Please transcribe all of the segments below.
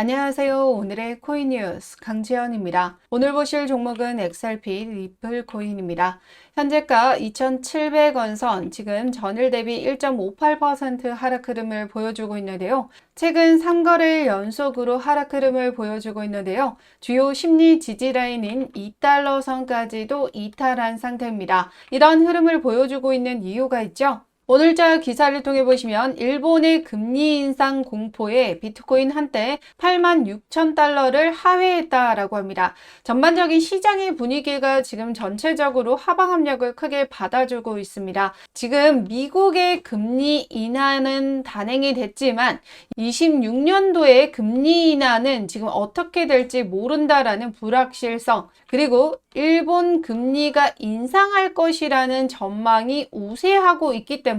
안녕하세요. 오늘의 코인 뉴스 강지연입니다. 오늘 보실 종목은 XRP 리플 코인입니다. 현재가 2,700원 선, 지금 전일 대비 1.58% 하락 흐름을 보여주고 있는데요. 최근 3거래일 연속으로 하락 흐름을 보여주고 있는데요. 주요 심리 지지 라인인 2달러 선까지도 이탈한 상태입니다. 이런 흐름을 보여주고 있는 이유가 있죠. 오늘자 기사를 통해 보시면 일본의 금리 인상 공포에 비트코인 한때 8만 6천 달러를 하회했다라고 합니다. 전반적인 시장의 분위기가 지금 전체적으로 하방 압력을 크게 받아주고 있습니다. 지금 미국의 금리 인하는 단행이 됐지만 26년도에 금리 인하는 지금 어떻게 될지 모른다라는 불확실성 그리고 일본 금리가 인상할 것이라는 전망이 우세하고 있기 때문에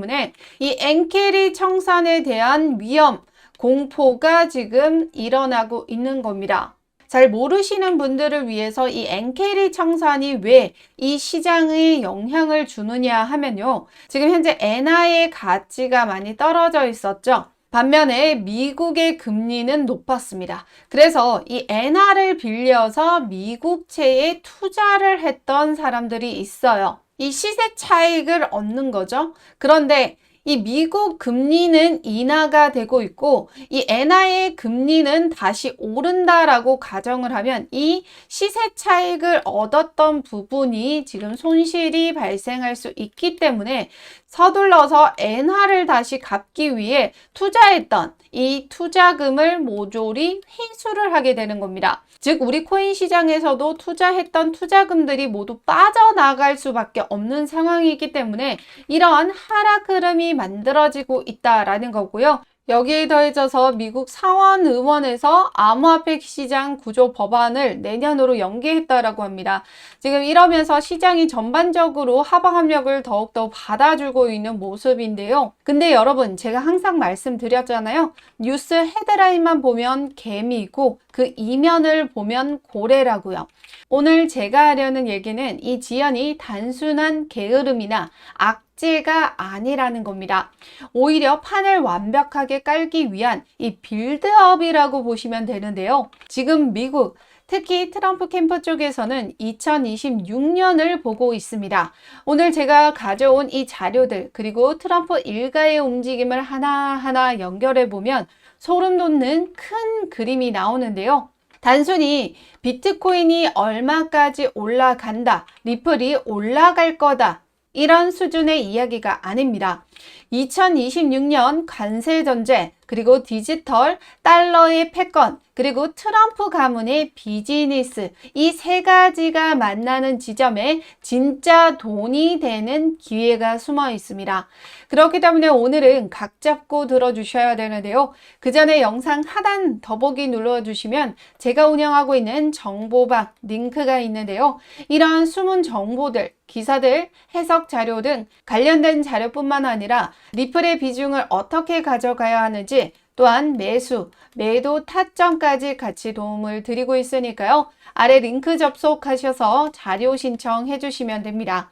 이 엔케리 청산에 대한 위험, 공포가 지금 일어나고 있는 겁니다. 잘 모르시는 분들을 위해서 이 엔케리 청산이 왜 이 시장에 영향을 주느냐 하면요. 지금 현재 엔화의 가치가 많이 떨어져 있었죠. 반면에 미국의 금리는 높았습니다. 그래서 이 엔화를 빌려서 미국채에 투자를 했던 사람들이 있어요. 이 시세 차익을 얻는 거죠. 그런데 이 미국 금리는 인하가 되고 있고 이 엔화의 금리는 다시 오른다라고 가정을 하면 이 시세 차익을 얻었던 부분이 지금 손실이 발생할 수 있기 때문에 서둘러서 엔화를 다시 갚기 위해 투자했던 이 투자금을 모조리 회수를 하게 되는 겁니다. 즉, 우리 코인 시장에서도 투자했던 투자금들이 모두 빠져나갈 수밖에 없는 상황이기 때문에 이러한 하락 흐름이 만들어지고 있다라는 거고요. 여기에 더해져서 미국 상원 의원에서 암호화폐 시장 구조 법안을 내년으로 연기했다라고 합니다. 지금 이러면서 시장이 전반적으로 하방 압력을 더욱더 받아주고 있는 모습인데요. 근데 여러분, 제가 항상 말씀드렸잖아요. 뉴스 헤드라인만 보면 개미고 그 이면을 보면 고래라고요. 오늘 제가 하려는 얘기는 이 지연이 단순한 게으름이나 악 악재가 아니라는 겁니다. 오히려 판을 완벽하게 깔기 위한 이 빌드업이라고 보시면 되는데요. 지금 미국 특히 트럼프 캠프 쪽에서는 2026년을 보고 있습니다. 오늘 제가 가져온 이 자료들 그리고 트럼프 일가의 움직임을 하나하나 연결해 보면 소름 돋는 큰 그림이 나오는데요. 단순히 비트코인이 얼마까지 올라간다, 리플이 올라갈 거다, 이런 수준의 이야기가 아닙니다. 2026년 관세 전제, 그리고 디지털, 달러의 패권, 그리고 트럼프 가문의 비즈니스 이 세 가지가 만나는 지점에 진짜 돈이 되는 기회가 숨어 있습니다. 그렇기 때문에 오늘은 각 잡고 들어주셔야 되는데요. 그 전에 영상 하단 더보기 눌러주시면 제가 운영하고 있는 정보방 링크가 있는데요. 이러한 숨은 정보들, 기사들, 해석 자료 등 관련된 자료뿐만 아니라 리플의 비중을 어떻게 가져가야 하는지 또한 매수, 매도 타점까지 같이 도움을 드리고 있으니까요. 아래 링크 접속하셔서 자료 신청해 주시면 됩니다.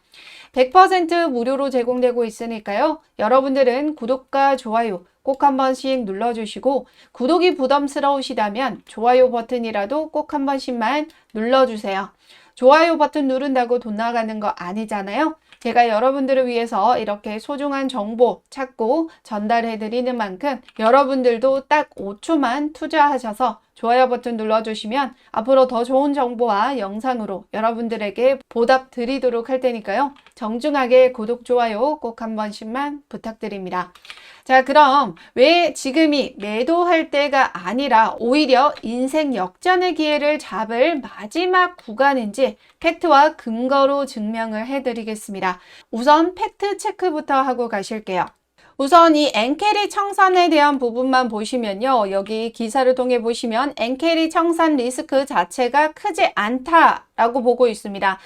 100% 무료로 제공되고 있으니까요. 여러분들은 구독과 좋아요 꼭 한 번씩 눌러주시고 구독이 부담스러우시다면 좋아요 버튼이라도 꼭 한 번씩만 눌러주세요. 좋아요 버튼 누른다고 돈 나가는 거 아니잖아요. 제가 여러분들을 위해서 이렇게 소중한 정보 찾고 전달해 드리는 만큼 여러분들도 딱 5초만 투자하셔서 좋아요 버튼 눌러주시면 앞으로 더 좋은 정보와 영상으로 여러분들에게 보답 드리도록 할 테니까요. 정중하게 구독, 좋아요 꼭 한 번씩만 부탁드립니다. 자, 그럼 왜 지금이 매도할 때가 아니라 오히려 인생 역전의 기회를 잡을 마지막 구간인지 팩트와 근거로 증명을 해드리겠습니다. 우선 팩트 체크부터 하고 가실게요. 우선 이 엔캐리 청산에 대한 부분만 보시면요. 여기 기사를 통해 보시면 엔캐리 청산 리스크 자체가 크지 않다. 라고 보고 있습니다.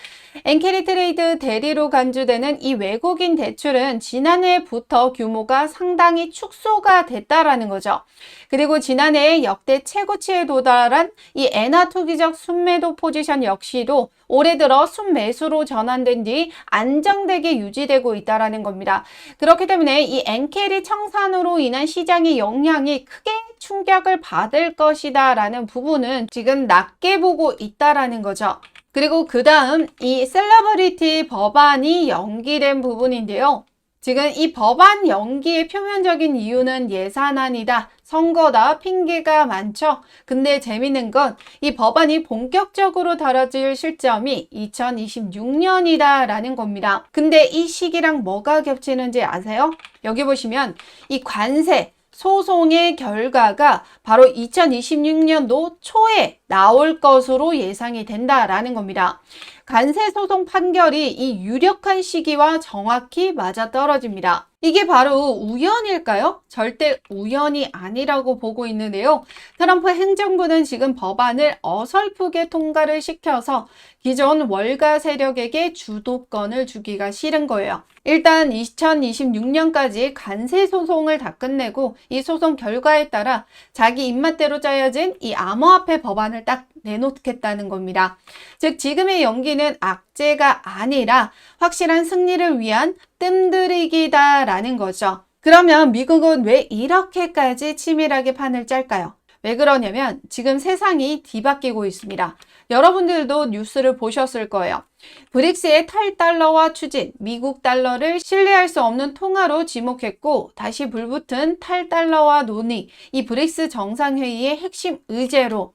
엔캐리 트레이드 대리로 간주되는 이 외국인 대출은 지난해부터 규모가 상당히 축소가 됐다라는 거죠. 그리고 지난해 역대 최고치에 도달한 이 엔화 투기적 순매도 포지션 역시도 올해 들어 순매수로 전환된 뒤 안정되게 유지되고 있다라는 겁니다. 그렇기 때문에 이 엔캐리 청산으로 인한 시장의 영향이 크게 충격을 받을 것이다라는 부분은 지금 낮게 보고 있다라는 거죠. 그리고 그 다음 이 셀러브리티 법안이 연기된 부분인데요. 지금 이 법안 연기의 표면적인 이유는 예산안이다, 선거다, 핑계가 많죠. 근데 재밌는 건 이 법안이 본격적으로 다뤄질 시점이 2026년이다라는 겁니다. 근데 이 시기랑 뭐가 겹치는지 아세요? 여기 보시면 이 관세, 소송의 결과가 바로 2026년도 초에 나올 것으로 예상이 된다라는 겁니다. 관세 소송 판결이 이 유력한 시기와 정확히 맞아 떨어집니다. 이게 바로 우연일까요? 절대 우연이 아니라고 보고 있는데요. 트럼프 행정부는 지금 법안을 어설프게 통과를 시켜서 기존 월가 세력에게 주도권을 주기가 싫은 거예요. 일단 2026년까지 관세 소송을 다 끝내고 이 소송 결과에 따라 자기 입맛대로 짜여진 이 암호화폐 법안을 딱 내놓겠다는 겁니다. 즉 지금의 연기는 악재가 아니라 확실한 승리를 위한 뜸들이기다라는 거죠. 그러면 미국은 왜 이렇게까지 치밀하게 판을 짤까요? 왜 그러냐면 지금 세상이 뒤바뀌고 있습니다. 여러분들도 뉴스를 보셨을 거예요. 브릭스의 탈달러화 추진, 미국 달러를 신뢰할 수 없는 통화로 지목했고 다시 불붙은 탈달러화 논의, 이 브릭스 정상회의의 핵심 의제로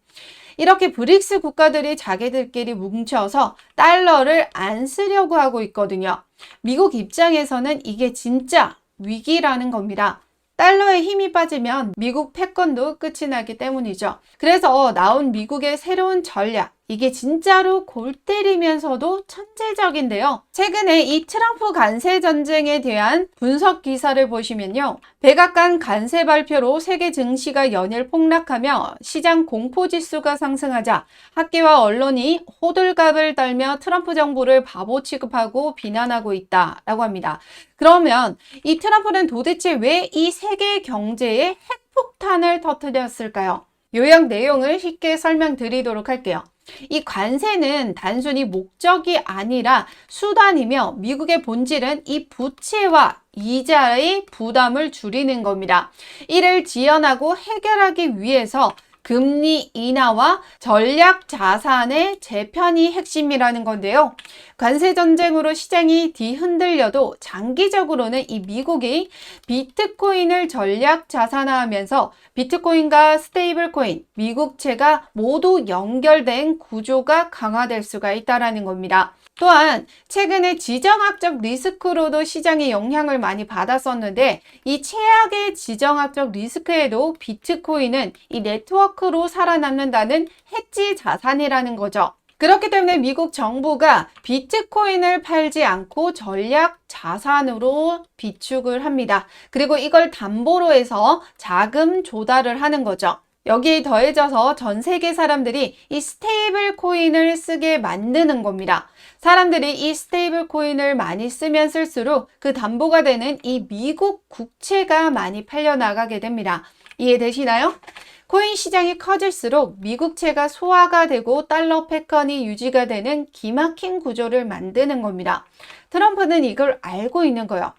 이렇게 브릭스 국가들이 자기들끼리 뭉쳐서 달러를 안 쓰려고 하고 있거든요. 미국 입장에서는 이게 진짜 위기라는 겁니다. 달러에 힘이 빠지면 미국 패권도 끝이 나기 때문이죠. 그래서 나온 미국의 새로운 전략, 이게 진짜로 골 때리면서도 천재적인데요. 최근에 이 트럼프 관세 전쟁에 대한 분석 기사를 보시면요. 백악관 관세 발표로 세계 증시가 연일 폭락하며 시장 공포 지수가 상승하자 학계와 언론이 호들갑을 떨며 트럼프 정부를 바보 취급하고 비난하고 있다라고 합니다. 그러면 이 트럼프는 도대체 왜 이 세계 경제에 핵폭탄을 터뜨렸을까요? 요약 내용을 쉽게 설명드리도록 할게요. 이 관세는 단순히 목적이 아니라 수단이며 미국의 본질은 이 부채와 이자의 부담을 줄이는 겁니다. 이를 지연하고 해결하기 위해서 금리 인하와 전략 자산의 재편이 핵심이라는 건데요. 관세 전쟁으로 시장이 뒤흔들려도 장기적으로는 이 미국이 비트코인을 전략 자산화하면서 비트코인과 스테이블 코인, 미국채가 모두 연결된 구조가 강화될 수가 있다라는 겁니다. 또한 최근에 지정학적 리스크로도 시장에 영향을 많이 받았었는데 이 최악의 지정학적 리스크에도 비트코인은 이 네트워크로 살아남는다는 해지 자산이라는 거죠. 그렇기 때문에 미국 정부가 비트코인을 팔지 않고 전략 자산으로 비축을 합니다. 그리고 이걸 담보로 해서 자금 조달을 하는 거죠. 여기에 더해져서 전 세계 사람들이 이 스테이블 코인을 쓰게 만드는 겁니다. 사람들이 이 스테이블 코인을 많이 쓰면 쓸수록 그 담보가 되는 이 미국 국채가 많이 팔려나가게 됩니다. 이해되시나요? 코인 시장이 커질수록 미국채가 소화가 되고 달러 패권이 유지가 되는 기막힌 구조를 만드는 겁니다. 트럼프는 이걸 알고 있는 거예요.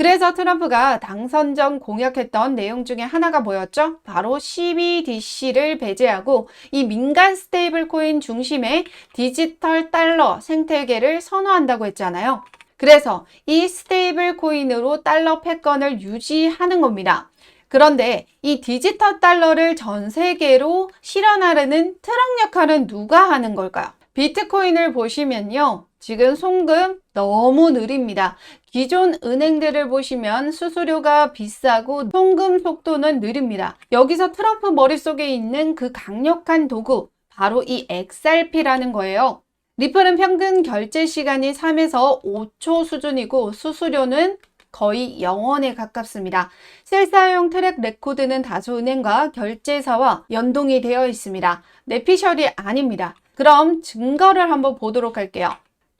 그래서 트럼프가 당선 전 공약했던 내용 중에 하나가 뭐였죠? 바로 CBDC를 배제하고 이 민간 스테이블 코인 중심의 디지털 달러 생태계를 선호한다고 했잖아요. 그래서 이 스테이블 코인으로 달러 패권을 유지하는 겁니다. 그런데 이 디지털 달러를 전 세계로 실현하려는 트럭 역할은 누가 하는 걸까요? 비트코인을 보시면요. 지금 송금 너무 느립니다. 기존 은행들을 보시면 수수료가 비싸고 송금 속도는 느립니다. 여기서 트럼프 머릿속에 있는 그 강력한 도구, 바로 이 XRP라는 거예요. 리플은 평균 결제 시간이 3에서 5초 수준이고 수수료는 거의 0원에 가깝습니다. 셀사용 트랙 레코드는 다수 은행과 결제사와 연동이 되어 있습니다. 내피셜이 아닙니다. 그럼 증거를 한번 보도록 할게요.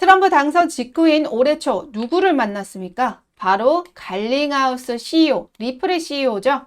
트럼프 당선 직후인 올해 초 누구를 만났습니까? 바로 갈링하우스 CEO, 리플의 CEO죠.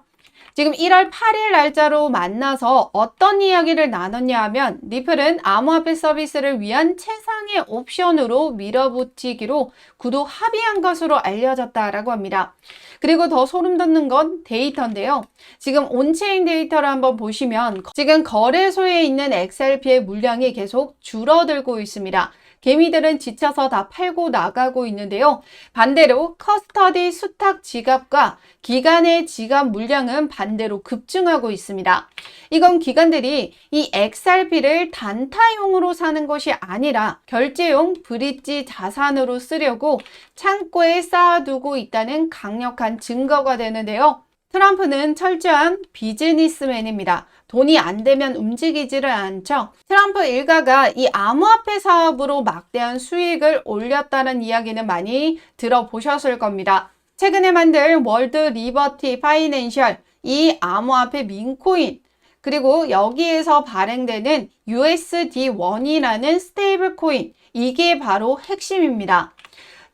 지금 1월 8일 날짜로 만나서 어떤 이야기를 나눴냐 하면 리플은 암호화폐 서비스를 위한 최상의 옵션으로 밀어붙이기로 구도 합의한 것으로 알려졌다라고 합니다. 그리고 더 소름 돋는 건 데이터인데요. 지금 온체인 데이터를 한번 보시면 지금 거래소에 있는 XRP의 물량이 계속 줄어들고 있습니다. 개미들은 지쳐서 다 팔고 나가고 있는데요. 반대로 커스터디 수탁 지갑과 기간의 지갑 물량은 반대로 급증하고 있습니다. 이건 기관들이 이 XRP를 단타용으로 사는 것이 아니라 결제용 브릿지 자산으로 쓰려고 창고에 쌓아두고 있다는 강력한 증거가 되는데요. 트럼프는 철저한 비즈니스맨입니다. 돈이 안 되면 움직이지를 않죠. 트럼프 일가가 이 암호화폐 사업으로 막대한 수익을 올렸다는 이야기는 많이 들어보셨을 겁니다. 최근에 만든 월드 리버티 파이낸셜 이 암호화폐 민코인 그리고 여기에서 발행되는 USD1이라는 스테이블 코인 이게 바로 핵심입니다.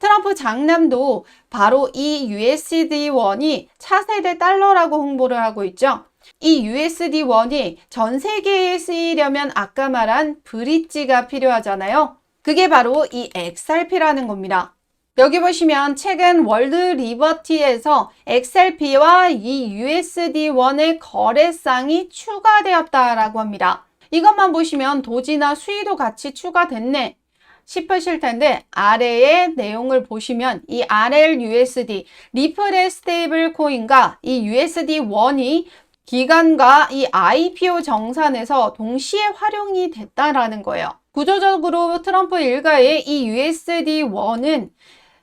트럼프 장남도 바로 이 USD1이 차세대 달러라고 홍보를 하고 있죠. 이 USD1이 전 세계에 쓰이려면 아까 말한 브릿지가 필요하잖아요. 그게 바로 이 XRP라는 겁니다. 여기 보시면 최근 월드 리버티에서 XRP와 이 USD1의 거래상이 추가되었다라고 합니다. 이것만 보시면 도지나 수위도 같이 추가됐네 싶으실 텐데 아래의 내용을 보시면 이 RLUSD 리플의 스테이블 코인과 이 USD1이 기간과 이 IPO 정산에서 동시에 활용이 됐다라는 거예요. 구조적으로 트럼프 일가의 이 USD1은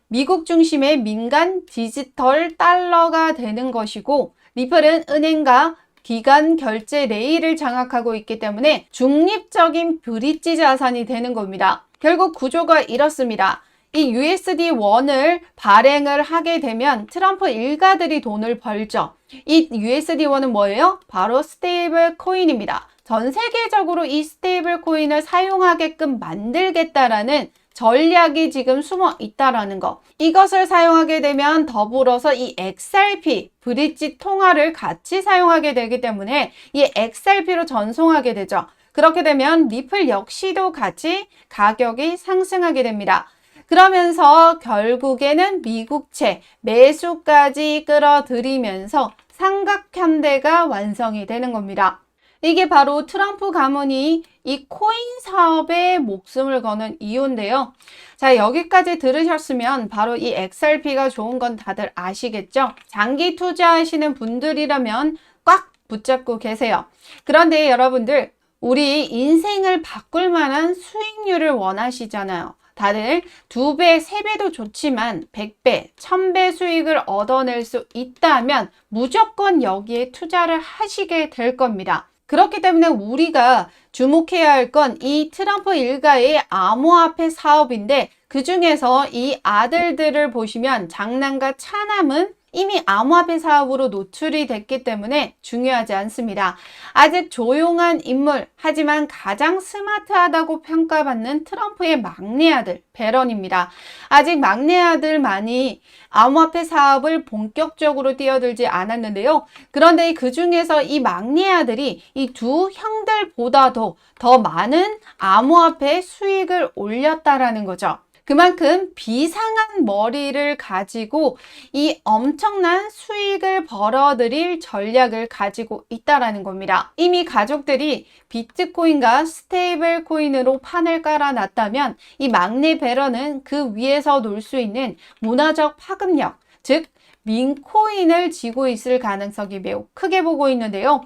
미국 중심의 민간 디지털 달러가 되는 것이고 리플은 은행과 기간 결제 레일을 장악하고 있기 때문에 중립적인 브릿지 자산이 되는 겁니다. 결국 구조가 이렇습니다. 이 USD1을 발행을 하게 되면 트럼프 일가들이 돈을 벌죠. 이 USD1은 뭐예요? 바로 스테이블 코인입니다. 전 세계적으로 이 스테이블 코인을 사용하게끔 만들겠다라는 전략이 지금 숨어 있다라는 거. 이것을 사용하게 되면 더불어서 이 XRP 브릿지 통화를 같이 사용하게 되기 때문에 이 XRP로 전송하게 되죠. 그렇게 되면 리플 역시도 같이 가격이 상승하게 됩니다. 그러면서 결국에는 미국채 매수까지 끌어들이면서 삼각현대가 완성이 되는 겁니다. 이게 바로 트럼프 가문이 이 코인 사업에 목숨을 거는 이유인데요. 자, 여기까지 들으셨으면 바로 이 XRP가 좋은 건 다들 아시겠죠? 장기 투자하시는 분들이라면 꽉 붙잡고 계세요. 그런데 여러분들, 우리 인생을 바꿀 만한 수익률을 원하시잖아요. 다들 두 배, 세 배도 좋지만 100배, 1000배 수익을 얻어낼 수 있다면 무조건 여기에 투자를 하시게 될 겁니다. 그렇기 때문에 우리가 주목해야 할 건 이 트럼프 일가의 암호화폐 사업인데 그 중에서 이 아들들을 보시면 장남과 차남은 이미 암호화폐 사업으로 노출이 됐기 때문에 중요하지 않습니다. 아직 조용한 인물, 하지만 가장 스마트하다고 평가받는 트럼프의 막내 아들, 베런입니다. 아직 막내 아들만이 암호화폐 사업을 본격적으로 뛰어들지 않았는데요. 그런데 그 중에서 이 막내 아들이 이 두 형들보다도 더 많은 암호화폐 수익을 올렸다라는 거죠. 그만큼 비상한 머리를 가지고 이 엄청난 수익을 벌어들일 전략을 가지고 있다라는 겁니다. 이미 가족들이 비트코인과 스테이블 코인으로 판을 깔아놨다면 이 막내 베러는 그 위에서 놀 수 있는 문화적 파급력, 즉 민코인을 지고 있을 가능성이 매우 크게 보고 있는데요.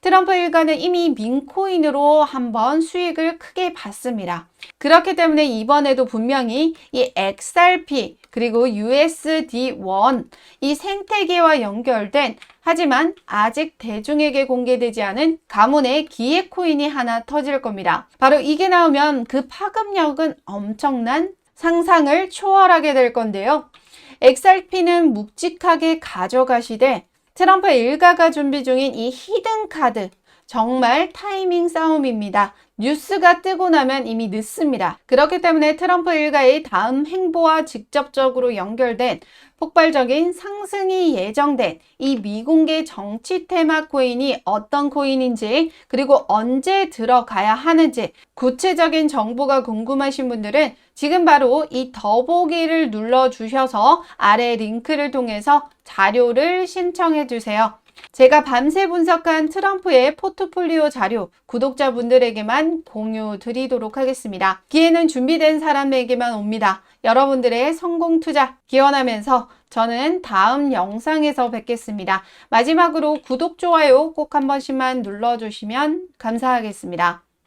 트럼프 일가는 이미 민코인으로 한번 수익을 크게 봤습니다. 그렇기 때문에 이번에도 분명히 이 XRP 그리고 USD1 이 생태계와 연결된 하지만 아직 대중에게 공개되지 않은 가문의 기획 코인이 하나 터질 겁니다. 바로 이게 나오면 그 파급력은 엄청난 상상을 초월하게 될 건데요. XRP는 묵직하게 가져가시되 트럼프 일가가 준비 중인 이 히든 카드 정말 타이밍 싸움입니다. 뉴스가 뜨고 나면 이미 늦습니다. 그렇기 때문에 트럼프 일가의 다음 행보와 직접적으로 연결된 폭발적인 상승이 예정된 이 미공개 정치 테마 코인이 어떤 코인인지 그리고 언제 들어가야 하는지 구체적인 정보가 궁금하신 분들은 지금 바로 이 더보기를 눌러 주셔서 아래 링크를 통해서 자료를 신청해 주세요. 제가 밤새 분석한 트럼프의 포트폴리오 자료 구독자분들에게만 공유 드리도록 하겠습니다. 기회는 준비된 사람에게만 옵니다. 여러분들의 성공 투자 기원하면서 저는 다음 영상에서 뵙겠습니다. 마지막으로 구독, 좋아요 꼭 한 번씩만 눌러주시면 감사하겠습니다.